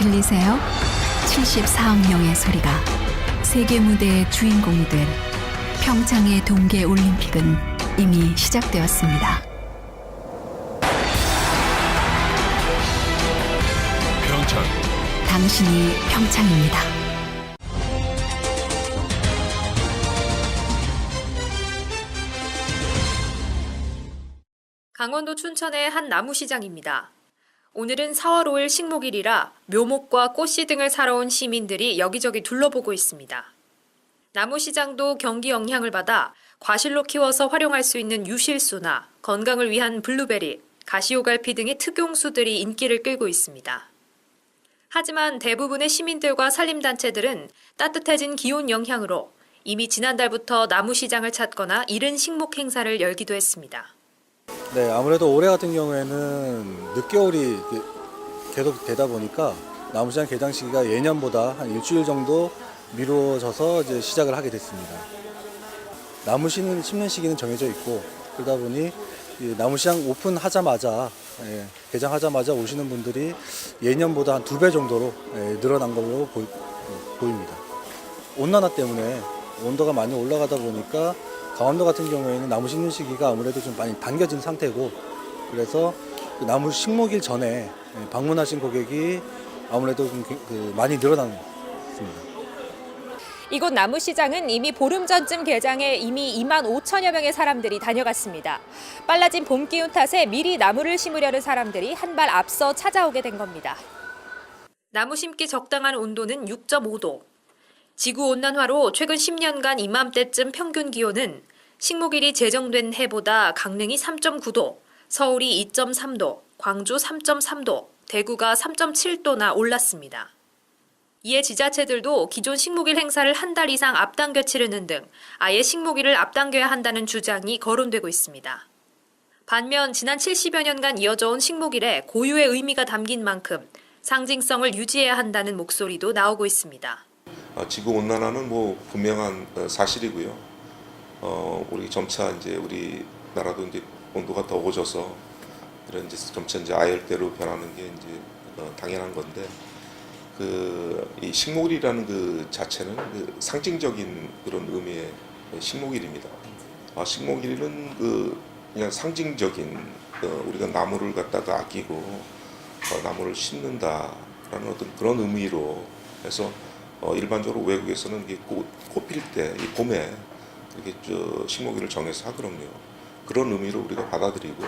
들리세요? 74억 명의 소리가 세계 무대의 주인공이 될 평창의 동계 올림픽은 이미 시작되었습니다. 평창 당신이 평창입니다. 강원도 춘천의 한 나무시장입니다. 오늘은 4월 5일 식목일이라 묘목과 꽃씨 등을 사러 온 시민들이 여기저기 둘러보고 있습니다. 나무시장도 경기 영향을 받아 과실로 키워서 활용할 수 있는 유실수나 건강을 위한 블루베리, 가시오갈피 등의 특용수들이 인기를 끌고 있습니다. 하지만 대부분의 시민들과 산림단체들은 따뜻해진 기온 영향으로 이미 지난달부터 나무시장을 찾거나 이른 식목 행사를 열기도 했습니다. 네, 아무래도 올해 같은 경우에는 늦겨울이 계속 되다 보니까 나무시장 개장 시기가 예년보다 한 일주일 정도 미루어져서 이제 시작을 하게 됐습니다. 나무 심는, 심는 시기는 정해져 있고 그러다 보니 이 나무시장 오픈하자마자 예, 개장하자마자 오시는 분들이 예년보다 한 두 배 정도로 예, 늘어난 걸로 보이, 보입니다. 온난화 때문에 온도가 많이 올라가다 보니까 강원도 같은 경우에는 나무 심는 시기가 아무래도 좀 많이 당겨진 상태고 그래서 그 나무 식목일 전에 예, 방문하신 고객이 아무래도 좀 그- 그 많이 늘어났습니다. 이곳 나무시장은 이미 보름 전쯤 개장해 이미 2만 5천여 명의 사람들이 다녀갔습니다. 빨라진 봄 기운 탓에 미리 나무를 심으려는 사람들이 한 발 앞서 찾아오게 된 겁니다. 나무 심기 적당한 온도는 6.5도. 지구 온난화로 최근 10년간 이맘때쯤 평균 기온은 식목일이 제정된 해보다 강릉이 3.9도, 서울이 2.3도, 광주 3.3도, 대구가 3.7도나 올랐습니다. 이에 지자체들도 기존 식목일 행사를 한 달 이상 앞당겨 치르는 등 아예 식목일을 앞당겨야 한다는 주장이 거론되고 있습니다. 반면 지난 70여 년간 이어져 온 식목일에 고유의 의미가 담긴 만큼 상징성을 유지해야 한다는 목소리도 나오고 있습니다. 어, 지구 온난화는 뭐 분명한 어, 사실이고요. 어, 우리 점차 이제 우리 나라도 이제 온도가 더워져서 그런 이제 점차 이제 아열대로 변하는 게 이제 어, 당연한 건데 그이 식목일이라는 그 자체는 그 상징적인 그런 의미의 식목일입니다. 아, 식목일은 그 그냥 상징적인 어, 우리가 나무를 갖다가 아끼고 어, 나무를 심는다라는 어떤 그런 의미로 해서 어, 일반적으로 외국에서는 이게 꽃, 꽃필 때, 이 봄에 이렇게 저 식목일을 정해서 하거든요. 그런 의미로 우리가 받아들이고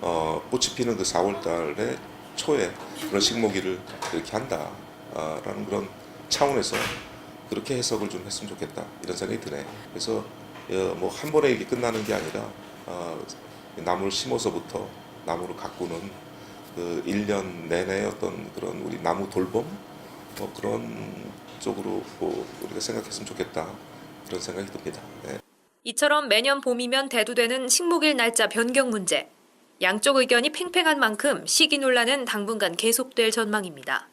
어, 꽃이 피는 그 4월 달에 초에 그런 식목일을 이렇게 한다라는 그런 차원에서 그렇게 해석을 좀 했으면 좋겠다 이런 생각이 드네. 그래서 어, 뭐한 번에 이게 끝나는 게 아니라 어, 나무를 심어서부터 나무를 가꾸는 그 1년 내내 어떤 그런 우리 나무 돌봄 뭐 그런 쪽으로 뭐 우리가 생각했으면 좋겠다 그런 생각이 듭니다. 네. 이처럼 매년 봄이면 대두되는 식목일 날짜 변경 문제. 양쪽 의견이 팽팽한 만큼 시기 논란은 당분간 계속될 전망입니다.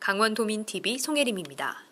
강원도민TV 송혜림입니다.